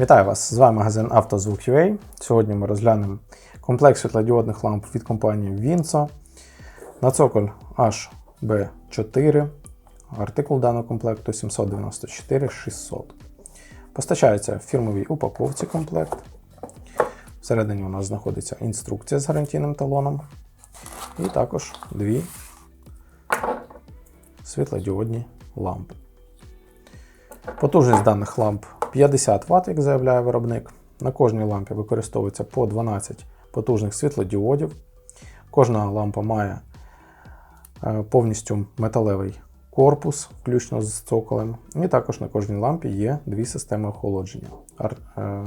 Вітаю вас! З вами магазин «Автозвук.UA». Сьогодні ми розглянемо комплект світлодіодних ламп від компанії Vinso. На цоколь HB4. Артикул даного комплекту 794 600. Постачається в фірмовій упаковці комплект. Всередині у нас знаходиться інструкція з гарантійним талоном. І також дві світлодіодні лампи. Потужність даних ламп 50 Вт, як заявляє виробник. На кожній лампі використовується по 12 потужних світлодіодів. Кожна лампа має е, повністю металевий корпус, включно з цоколем. І також на кожній лампі є дві системи охолодження: е,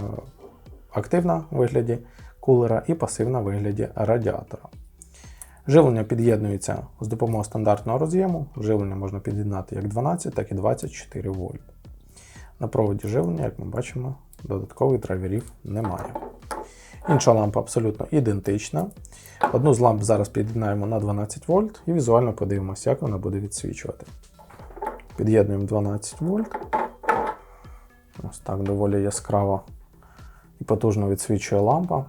активна в вигляді кулера і пасивна в вигляді радіатора. Живлення під'єднується з допомогою стандартного роз'єму. Живлення можна під'єднати як 12, так і 24 вольт. На проводі живлення, як ми бачимо, додаткових драйверів немає. Інша лампа абсолютно ідентична. Одну з ламп зараз під'єднаємо на 12 вольт і візуально подивимося, як вона буде відсвічувати. Під'єднуємо 12 вольт. Ось так доволі яскраво і потужно відсвічує лампа.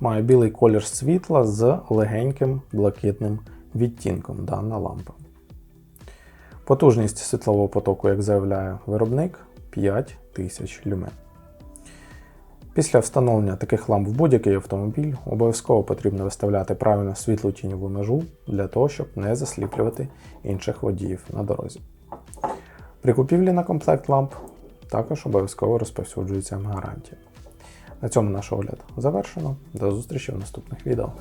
Має білий колір світла з легеньким блакитним відтінком дана лампа. Потужність світлового потоку, як заявляє виробник, 5000 люмен. Після встановлення таких ламп в будь-який автомобіль обов'язково потрібно виставляти правильно світлу тіньову межу для того, щоб не засліплювати інших водіїв на дорозі. При купівлі на комплект ламп також обов'язково розповсюджується гарантія. На цьому наш огляд завершено. До зустрічі в наступних відео.